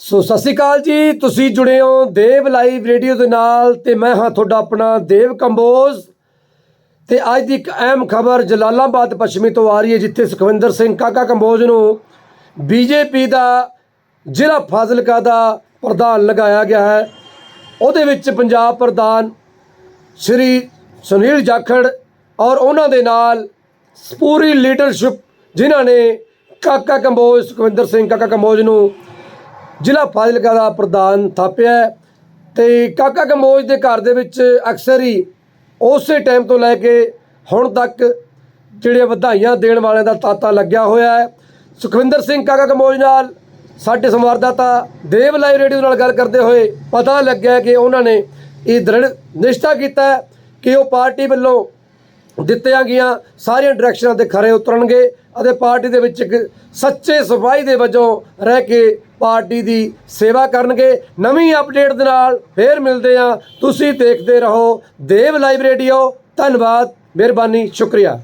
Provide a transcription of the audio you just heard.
ਸੋ ਸਤਿ ਸ਼੍ਰੀ ਅਕਾਲ ਜੀ, ਤੁਸੀਂ ਜੁੜੇ ਹੋ ਦੇਵ ਲਾਈਵ ਰੇਡੀਓ ਦੇ ਨਾਲ ਤੇ ਮੈਂ ਹਾਂ ਤੁਹਾਡਾ ਆਪਣਾ ਦੇਵ ਕੰਬੋਜ। ਤੇ ਅੱਜ ਦੀ ਇੱਕ ਅਹਿਮ ਖਬਰ ਜਲਾਲਾਬਾਦ ਪੱਛਮੀ ਤੋਂ ਆ ਰਹੀ ਹੈ, ਜਿੱਥੇ ਸੁਖਵਿੰਦਰ ਸਿੰਘ ਕਾਕਾ ਕੰਬੋਜ ਨੂੰ ਬੀਜੇਪੀ ਦਾ ਜ਼ਿਲ੍ਹਾ ਫਾਜ਼ਿਲਕਾ ਦਾ ਪ੍ਰਧਾਨ ਲਗਾਇਆ ਗਿਆ ਹੈ। ਉਹਦੇ ਵਿੱਚ ਪੰਜਾਬ ਪ੍ਰਧਾਨ ਸ਼੍ਰੀ ਸੁਨੀਲ ਜਾਖੜ ਔਰ ਉਹਨਾਂ ਦੇ ਨਾਲ ਪੂਰੀ ਲੀਡਰਸ਼ਿਪ ਜਿਨ੍ਹਾਂ ਨੇ ਕਾਕਾ ਕੰਬੋਜ, ਸੁਖਵਿੰਦਰ ਸਿੰਘ ਕਾਕਾ ਕੰਬੋਜ ਨੂੰ ਜ਼ਿਲ੍ਹਾ ਫਾਜ਼ਿਲਕਾ ਦਾ ਪ੍ਰਧਾਨ ਥਾਪਿਆ ਹੈ ਤੇ ਕਾਕਾ ਕੰਬੋਜ ਦੇ ਘਰ ਦੇ ਵਿੱਚ ਅਕਸਰ ਹੀ ਉਸੇ ਟਾਈਮ ਤੋਂ ਲੈ ਕੇ ਹੁਣ ਤੱਕ ਜਿਹੜੇ ਵਧਾਈਆਂ ਦੇਣ ਵਾਲਿਆਂ ਦਾ ਤਾਤਾ ਲੱਗਿਆ ਹੋਇਆ ਹੈ। ਸੁਖਵਿੰਦਰ ਸਿੰਘ ਕਾਕਾ ਕੰਬੋਜ ਨਾਲ ਸਾਡੇ ਸੰਵਾਦਦਾਤਾ ਦੇਵ ਲਾਈਵ ਰੇਡੀਓ ਨਾਲ ਗੱਲ ਕਰਦੇ ਹੋਏ ਪਤਾ ਲੱਗਿਆ ਕਿ ਉਹਨਾਂ ਨੇ ਇਹ ਦ੍ਰਿੜ ਨਿਸ਼ਚਾ ਕੀਤਾ ਕਿ ਉਹ ਪਾਰਟੀ ਵੱਲੋਂ ਦਿੱਤੀਆਂ ਗਈਆਂ। ਸਾਰੀਆਂ ਡਾਇਰੈਕਸ਼ਨਾਂ ਤੇ ਖਰੇ ਉਤਰਨਗੇ ਅਤੇ ਪਾਰਟੀ ਦੇ ਵਿੱਚ ਇੱਕ ਸੱਚੇ ਸਿਪਾਹੀ ਦੇ ਵਜੋਂ ਰਹਿ ਕੇ ਪਾਰਟੀ ਦੀ ਸੇਵਾ ਕਰਨਗੇ। ਨਵੀਂ ਅਪਡੇਟ ਦੇ ਨਾਲ ਫੇਰ ਮਿਲਦੇ ਆ ਤੁਸੀਂ ਦੇਖਦੇ ਰਹੋ। ਦੇਵ ਲਾਈਵ ਰੇਡੀਓ ਧੰਨਵਾਦ। ਮਿਹਰਬਾਨੀ। ਸ਼ੁਕਰੀਆ।